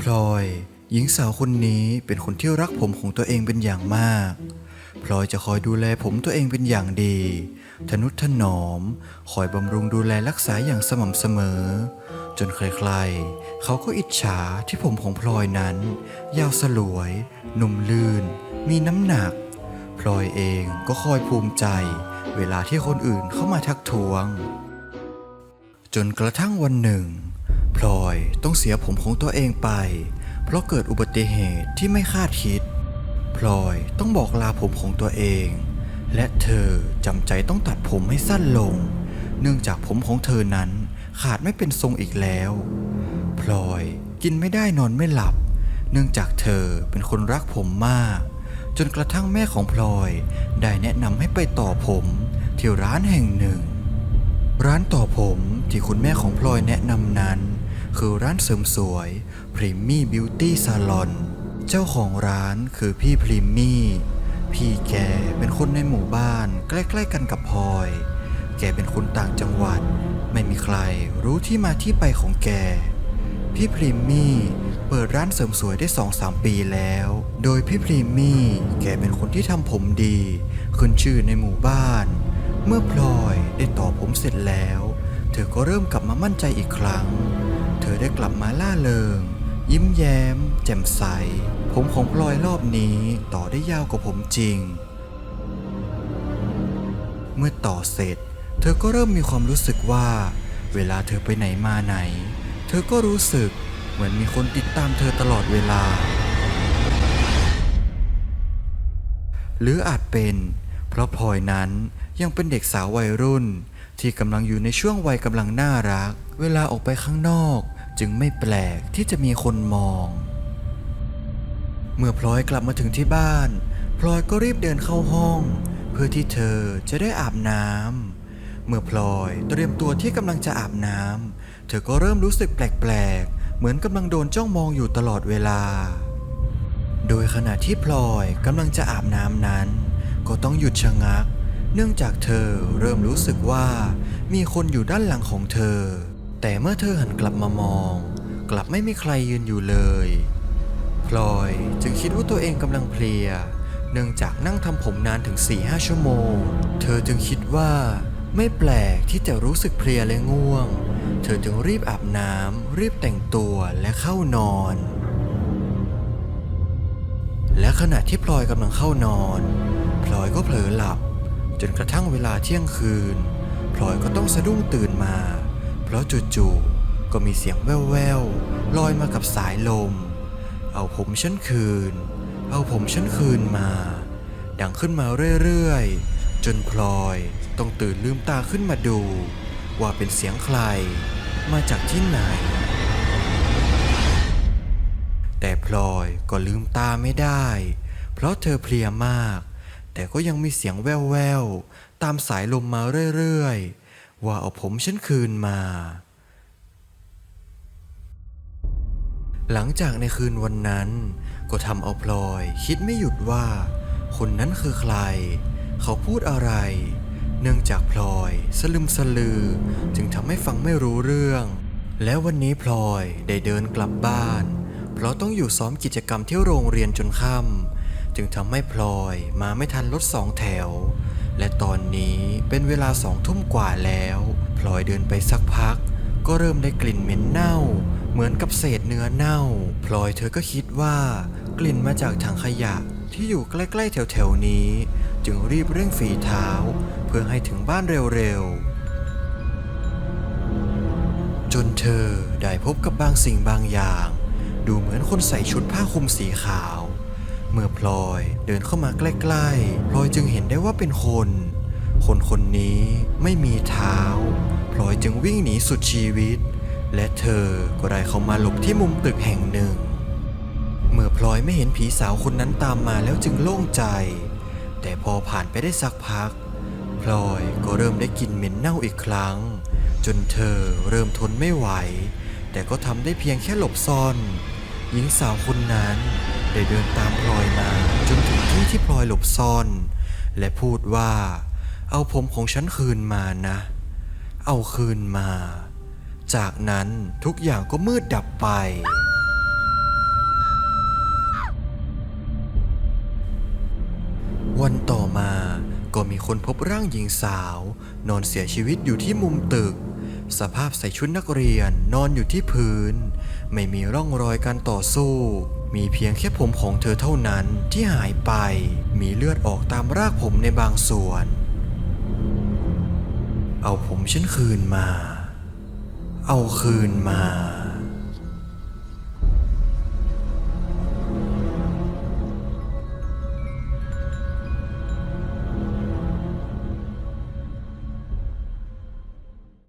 พลอย หญิงสาวคนนี้เป็นคนที่รักผมของตัวเองเป็นอย่างมาก พลอยจะคอยดูแลผมตัวเองเป็นอย่างดี ทนุถนอม คอยบำรุงดูแลรักษาอย่างสม่ำเสมอ จนใครๆ เขาก็อิจฉาที่ผมของพลอยนั้น ยาวสลวย นุ่มลื่น มีน้ำหนัก พลอยเองก็คอยภูมิใจ เวลาที่คนอื่นเข้ามาทักท้วง จนกระทั่งวันหนึ่ง พลอยต้องเสียผมของตัวเองไป เพราะเกิดอุบัติเหตุที่ไม่คาดคิด พลอยต้องบอกลาผมของตัวเอง และเธอจำใจต้องตัดผมให้สั้นลง เนื่องจากผมของเธอนั้นขาดไม่เป็นทรงอีกแล้ว พลอยกินไม่ได้นอนไม่หลับ เนื่องจากเธอเป็นคนรักผมมาก จนกระทั่งแม่ของพลอยได้แนะนำให้ไปต่อผมที่ร้านแห่งหนึ่ง ร้านต่อผมที่คุณแม่ของพลอยแนะนำนั้น คือร้านเสริมสวยพรีมี่บิวตี้ซาลอนเจ้าของร้านคือพี่พรีมี่พี่แกเป็นคนในหมู่บ้าน ใกล้ๆกันกับพลอย แกเป็นคนต่างจังหวัด ไม่มีใครรู้ที่มาที่ไปของแก พี่พรีมี่เปิดร้านเสริมสวยได้สองสามปีแล้ว โดยพี่พรีมี่ แกเป็นคนที่ทำผมดี ขึ้นชื่อในหมู่บ้าน เมื่อพลอยได้ต่อผมเสร็จแล้ว เธอก็เริ่มกลับมามั่นใจอีกครั้ง เธอได้กลับมาล่าเริง ยิ้มแย้ม แจ่มใส ผมของพลอยรอบนี้ต่อได้ยาวกว่าผมจริง เมื่อต่อเสร็จ เธอก็เริ่มมีความรู้สึกว่า เวลาเธอไปไหนมาไหน เธอก็รู้สึกเหมือนมีคนติดตามเธอตลอดเวลา หรืออาจเป็น เพราะพลอยนั้นยังเป็นเด็กสาววัยรุ่นที่กำลังอยู่ในช่วงวัยกำลังน่ารัก เวลาออกไปข้างนอก จึงไม่แปลกที่จะมีคนมอง เมื่อพลอยกลับมาถึงที่บ้าน พลอยก็รีบเดินเข้าห้อง เพื่อที่เธอจะได้อาบน้ำเมื่อพลอยเตรียมตัวที่กำลังจะอาบน้ำเธอก็เริ่มรู้สึกแปลกๆ เหมือนกำลังโดนจ้องมองอยู่ตลอดเวลา โดยขณะที่พลอยกำลังจะอาบน้ำนั้น ก็ต้องหยุดชะงัก เนื่องจากเธอเริ่มรู้สึกว่ามีคนอยู่ด้านหลังของเธอ แต่เมื่อเธอหันกลับมามอง กลับไม่มีใครยืนอยู่เลยพลอยจึงคิดว่าตัวเองกำลังเพลีย เนื่องจากนั่งทำผมนานถึง 4-5 ชั่วโมง เธอจึงคิดว่าไม่แปลกที่จะรู้สึกเพลียและง่วง เธอจึงรีบอาบน้ำรีบแต่งตัวและเข้านอน และขณะที่พลอยกำลังเข้านอนพลอยก็เผลอหลับ จนกระทั่งเวลาเที่ยงคืนพลอยก็ต้องสะดุ้งตื่นมา เพราะจู่ๆก็มีเสียงแว่วๆลอยมากับสายลม เอาผมฉันคืน เอาผมฉันคืนมา ดังขึ้นมาเรื่อยๆ จนพลอยต้องตื่นลืมตาขึ้นมาดู ว่าเป็นเสียงใคร มาจากที่ไหน แต่พลอยก็ลืมตาไม่ได้ เพราะเธอเพลียมาก แต่ก็ยังมีเสียงแว่วๆ ตามสายลมมาเรื่อยๆ ว่าเอาผมฉันคืนมา หลังจากในคืนวันนั้น ก็ทำเอาพลอย คิดไม่หยุดว่า คนนั้นคือใคร เขาพูดอะไร เนื่องจากพลอย สลึมสลือ จึงทำให้ฟังไม่รู้เรื่อง แล้ววันนี้พลอยได้เดินกลับบ้าน เพราะต้องอยู่ซ้อมกิจกรรมที่โรงเรียนจนค่ำจึงทำให้พลอยมาไม่ทันรถสองแถว และตอนนี้เป็นเวลาสองทุ่มกว่าแล้วพลอยเดินไปสักพัก ก็เริ่มได้กลิ่นเหม็นเน่า เหมือนกับเศษเนื้อเน่า พลอยเธอก็คิดว่า กลิ่นมาจากถังขยะที่อยู่ใกล้ๆแถวๆนี้ จึงรีบเร่งฝีเท้า เพื่อให้ถึงบ้านเร็วๆ จนเธอได้พบกับบางสิ่งบางอย่าง ดูเหมือนคนใส่ชุดผ้าคลุมสีขาว เมื่อพลอยเดินเข้ามาใกล้ๆ พลอยจึงเห็นได้ว่าเป็นคน คนคนนี้ไม่มีเท้า พลอยจึงวิ่งหนีสุดชีวิต และเธอก็ได้เข้ามาหลบที่มุมตึกแห่งหนึ่ง เมื่อพลอยไม่เห็นผีสาวคนนั้นตามมาแล้วจึงโล่งใจ แต่พอผ่านไปได้สักพัก พลอยก็เริ่มได้กลิ่นเหม็นเน่าอีกครั้ง จนเธอเริ่มทนไม่ไหว แต่ก็ทำได้เพียงแค่หลบซ่อน หญิงสาวคนนั้น ได้เดินตามพลอยมาจนถึงที่ที่พลอยหลบซ่อน และพูดว่า เอาผมของฉันคืนมานะ เอาคืนมา จากนั้นทุกอย่างก็มืดดับไป วันต่อมาก็มีคนพบร่างหญิงสาว นอนเสียชีวิตอยู่ที่มุมตึก สภาพใส่ชุดนักเรียนนอนอยู่ที่พื้น ไม่มีร่องรอยการต่อสู้ มีเพียงแค่ผมของเธอเท่านั้นที่หายไป มีเลือดออกตามรากผมในบางส่วน เอาผมฉันคืนมา เอาคืนมา